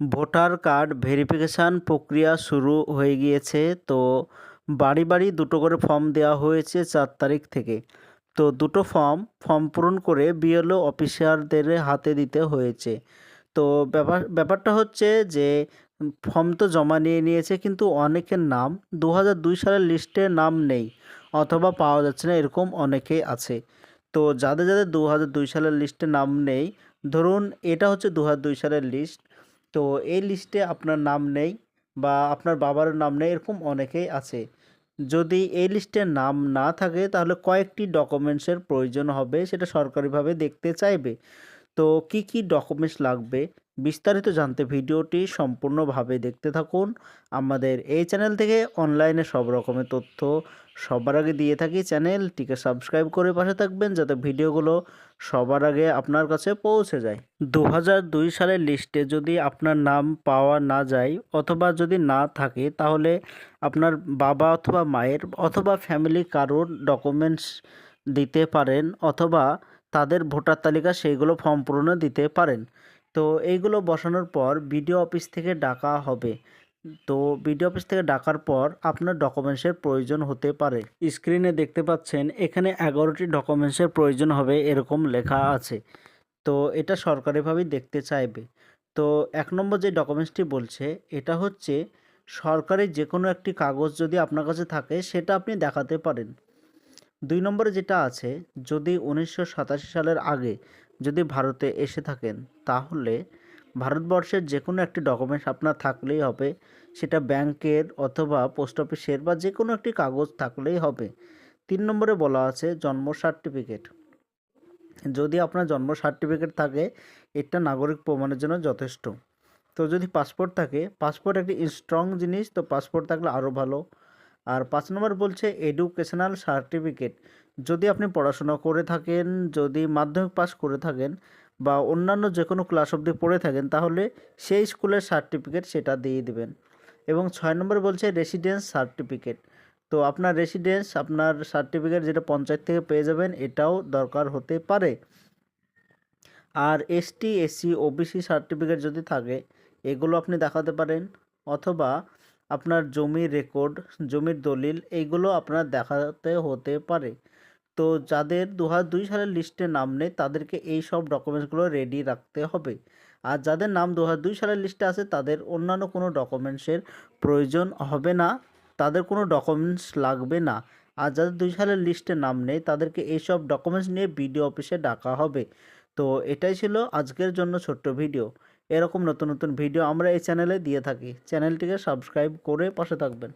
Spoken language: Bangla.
ভোটার কার্ড ভেরিফিকেশান প্রক্রিয়া শুরু হয়ে গিয়েছে। তো বাড়ি বাড়ি দুটো করে ফর্ম দেওয়া হয়েছে চার তারিখ থেকে। তো দুটো ফর্ম ফর্ম পূরণ করে বিএলও অফিসারদের হাতে দিতে হয়েছে। তো ব্যাপার, ব্যাপারটা হচ্ছে যে ফর্ম তো জমা নিয়ে নিয়েছে কিন্তু অনেকের নাম দু হাজার দুই সালের লিস্টে নাম নেই অথবা পাওয়া যাচ্ছে না, এরকম অনেকেই আছে। তো যাদের যাদের দু হাজার দুই সালের লিস্টে নাম নেই, ধরুন এটা হচ্ছে দু হাজার দুই সালের লিস্ট তো এই লিস্টে আপনার নাম নেই বা আপনার বাবার নাম নেই, এরকম অনেকেই আছে। যদি এই লিস্টে নাম না থাকে, তাহলে কয়েকটি ডকুমেন্টসের প্রয়োজন হবে, সেটা সরকারিভাবে দেখতে চাইবে। তো কি কি ডকুমেন্টস লাগবে? বিস্তারিত জানতে ভিডিওটি সম্পূর্ণভাবে দেখতে থাকুন। আমাদের এই চ্যানেল থেকে অনলাইনে সব রকমের তথ্য সবার আগে দিয়ে থাকি চ্যানেলটিকে সাবস্ক্রাইব করে পাশে থাকবেন যাতে ভিডিওগুলো সবার আগে আপনার কাছে পৌঁছে যায়। দু দুই সালের লিস্টে যদি আপনার নাম পাওয়া না যায় অথবা যদি না থাকে তাহলে আপনার বাবা অথবা মায়ের অথবা ফ্যামিলি কারোর ডকুমেন্টস দিতে পারেন অথবা তাদের ভোটার তালিকা সেইগুলো ফর্ম পূরণে দিতে পারেন। তো এইগুলো বসানোর পর বিডিও অফিস থেকে ডাকা হবে। তো বিডিও অফিস থেকে ডাকার পর আপনার ডকুমেন্টসের প্রয়োজন হতে পারে। স্ক্রিনে দেখতে পাচ্ছেন, এখানে এগারোটি ডকুমেন্টসের প্রয়োজন হবে এরকম লেখা আছে। তো এটা সরকারিভাবেই দেখতে চাইবে। তো এক নম্বর যে ডকুমেন্টসটি বলছে, এটা হচ্ছে সরকারি যে কোনো একটি কাগজ যদি আপনার কাছে থাকে, সেটা আপনি দেখাতে পারেন। দুই নম্বরে যেটা আছে, যদি উনিশশো সাতাশি সালের আগে যদি ভারতে এসে থাকেন, তাহলে ভারতবর্ষের যে কোনো একটি ডকুমেন্টস আপনার থাকলেই হবে। সেটা ব্যাংকের অথবা পোস্ট অফিসের বা যে কোনো একটি কাগজ থাকলেই হবে। তিন নম্বরে বলা আছে জন্ম সার্টিফিকেট যদি আপনার জন্ম সার্টিফিকেট থাকে, এটা নাগরিক প্রমাণের জন্য যথেষ্ট। তো যদি পাসপোর্ট থাকে পাসপোর্ট একটি স্ট্রং জিনিস, তো পাসপোর্ট থাকলে আরও ভালো। আর পাঁচ নম্বর বলছে এডুকেশনাল সার্টিফিকেট যদি আপনি পড়াশোনা করে থাকেন, যদি মাধ্যমিক পাস করে থাকেন বা অন্যান্য যে কোনো ক্লাস অবধি পড়ে থাকেন, তাহলে সেই স্কুলের সার্টিফিকেট সেটা দিয়ে দেবেন। এবং ছয় নম্বর বলছে রেসিডেন্স সার্টিফিকেট তো আপনার রেসিডেন্স আপনার সার্টিফিকেট যেটা পঞ্চায়েত থেকে পেয়ে যাবেন, এটাও দরকার হতে পারে। আর এসটি এসসি ওবিসি সার্টিফিকেট যদি থাকে, এগুলো আপনি দেখাতে পারেন। অথবা আপনার জমির রেকর্ড জমির দলিল এইগুলো আপনার দেখাতে হতে পারে। তো যাদের দু দুই সালের লিস্টে নাম নেই, তাদেরকে এই সব ডকুমেন্টসগুলো রেডি রাখতে হবে। আর যাদের নাম দু দুই সালের লিস্টে আছে, তাদের অন্যান্য কোনো ডকুমেন্টসের প্রয়োজন হবে না। তাদের কোনো ডকুমেন্টস লাগবে না। আর যাদের দুই সালের লিস্টে নাম নেই, তাদেরকে এইসব ডকুমেন্টস নিয়ে বিডিও অফিসে ডাকা হবে। তো এটাই ছিল আজকের জন্য ছোট্ট ভিডিও এরকম নতুন নতুন ভিডিও আমরা এই চ্যানেলে দিয়ে থাকি। চ্যানেলটিকে সাবস্ক্রাইব করে পাশে থাকবেন।